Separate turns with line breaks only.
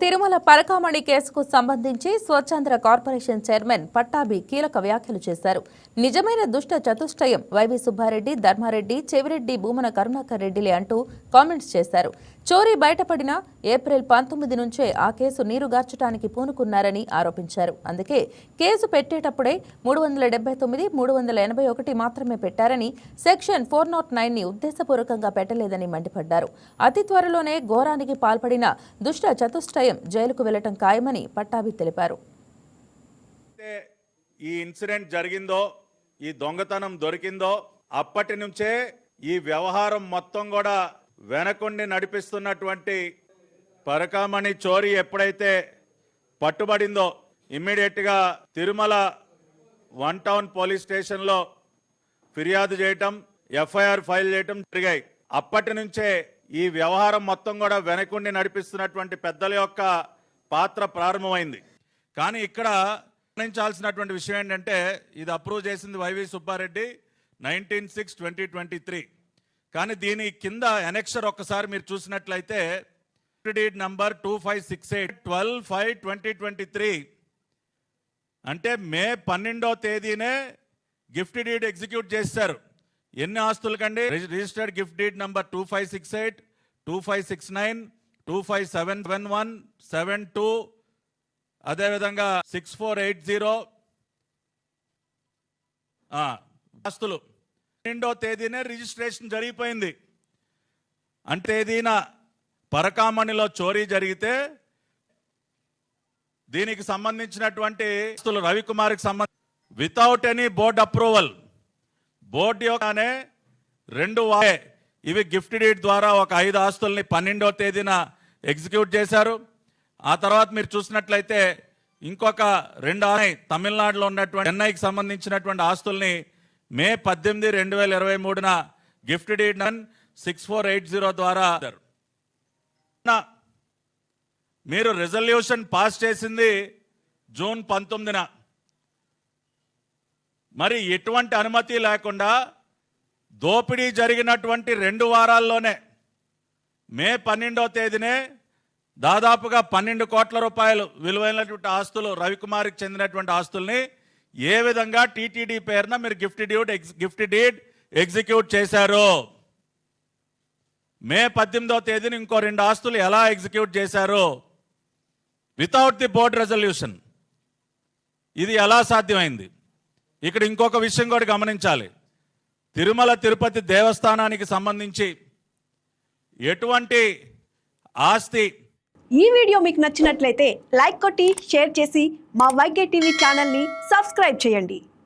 తిరుమల పరకామణి కేసుకు సంబంధించి స్వచ్ఛంద్ర corporation chairman Pattabhi కీలక వ్యాఖ్యలు చేశారు. నిజమైన దుష్ట చతుష్టయం వైవి సుబ్బారెడ్డి ధర్మారెడ్డి చెవిరెడ్డి భూమన కరుణాకర్ రెడ్డిలే అంటూ కామెంట్స్ చేశారు. చోరీ బయటపడిన ఏప్రిల్ పంతొమ్మిది నుంచే ఆ కేసు నీరుగార్చడానికి పూనుకున్నారని ఆరోపించారు. అందుకే కేసు పెట్టేటప్పుడే మూడు వందల డెబ్బై తొమ్మిది మూడు వందల ఎనభై ఒకటి మాత్రమే పెట్టారని సెక్షన్ ఫోర్ నాట్ నైన్ని ఉద్దేశపూర్వకంగా పెట్టలేదని మండిపడ్డారు. అతి త్వరలోనే ఘోరానికి పాల్పడిన దుష్ట చతుష్టయం జైలుకు వెళ్ళటం ఖాయమని పట్టాభి తెలిపారు.
అయితే ఈ ఇన్సిడెంట్ జరిగిందో ఈ దొంగతనం దొరికిందో అప్పటి నుంచే ఈ వ్యవహారం మొత్తం కూడా వెనకుండి నడిపిస్తున్నటువంటి పరకామణి చోరీ ఎప్పుడైతే పట్టుబడిందో ఇమ్మీడియట్గా తిరుమల వన్ టౌన్ పోలీస్ స్టేషన్లో ఫిర్యాదు చేయటం ఎఫ్ఐఆర్ ఫైల్ చేయటం జరిగాయి. అప్పటి నుంచే ఈ వ్యవహారం మొత్తం కూడా వెనకుండి నడిపిస్తున్నటువంటి పెద్దల యొక్క పాత్ర ప్రారంభమైంది. కానీ ఇక్కడ గమనించాల్సినటువంటి విషయం ఏంటంటే ఇది అప్రూవ్ చేసింది YV Subba Reddy nineteen six twenty twenty three. కానీ దీని కింద ఎనెక్షర్ ఒక్కసారి మీరు చూసినట్లయితే deed number two five six eight twelve five twenty twenty three. అంటే మే పన్నెండో తేదీనే గిఫ్ట్ డీడ్ ఎగ్జిక్యూట్ చేశారు. ఎన్ని ఆస్తులకండి? రిజి- registered gift deed number two five six eight two five six nine two five seven seven one seven two అదేవిధంగా six four eight zero. ఆస్తులు. పన్నెండో తేదీనే registration జరిగిపోయింది. అంటే తేదీన పరకామణిలో చోరీ జరిగితే దీనికి సంబంధించినటువంటి ఆస్తులు రవికుమార్కి సంబంధ without any board approval board యొక్కనే రెండు వారే ఇవి గిఫ్ట్ డీడ్ ద్వారా ఒక ఐదు ఆస్తుల్ని పన్నెండో తేదీన ఎగ్జిక్యూట్ చేశారు. ఆ తర్వాత మీరు చూసినట్లయితే ఇంకొక రెండు ఆనై తమిళనాడులో ఉన్నటువంటి చెన్నైకి సంబంధించినటువంటి ఆస్తుల్ని మే పద్దెనిమిది రెండు వేల ఇరవై మూడున గిఫ్ట్ డీడ్ నన్ సిక్స్ ఫోర్ ఎయిట్ జీరో ద్వారా నా- మీరు రెజల్యూషన్ పాస్ చేసింది జూన్ పంతొమ్మిదిన. మరి ఎటువంటి అనుమతి లేకుండా దోపిడీ జరిగినటువంటి రెండు వారాల్లోనే మే పన్నెండో తేదీనే దాదాపుగా పన్నెండు కోట్ల రూపాయలు విలువైనటువంటి ఆస్తులు రవికుమార్కి చెందినటువంటి ఆస్తుల్ని ఏ విధంగా టీటీడీ పేరున మీరు గిఫ్ట్ డ్యూడ్ గిఫ్ట్ డీడ్ ఎగ్జిక్యూట్ చేశారు? మే పద్దెనిమిదో తేదీన ఇంకో రెండు ఆస్తులు ఎలా ఎగ్జిక్యూట్ చేశారు? Without the board resolution. ఇది ఎలా సాధ్యమైంది? ఇక్కడ ఇంకొక విషయం కూడా గమనించాలి. తిరుమల తిరుపతి దేవస్థానానికి సంబంధించి ఎటువంటి ఆస్తి
ఈ వీడియో మీకు నచ్చినట్లయితే లైక్ కొట్టి షేర్ చేసి మా వైకే టీవీ ఛానల్ని సబ్స్క్రైబ్ చేయండి.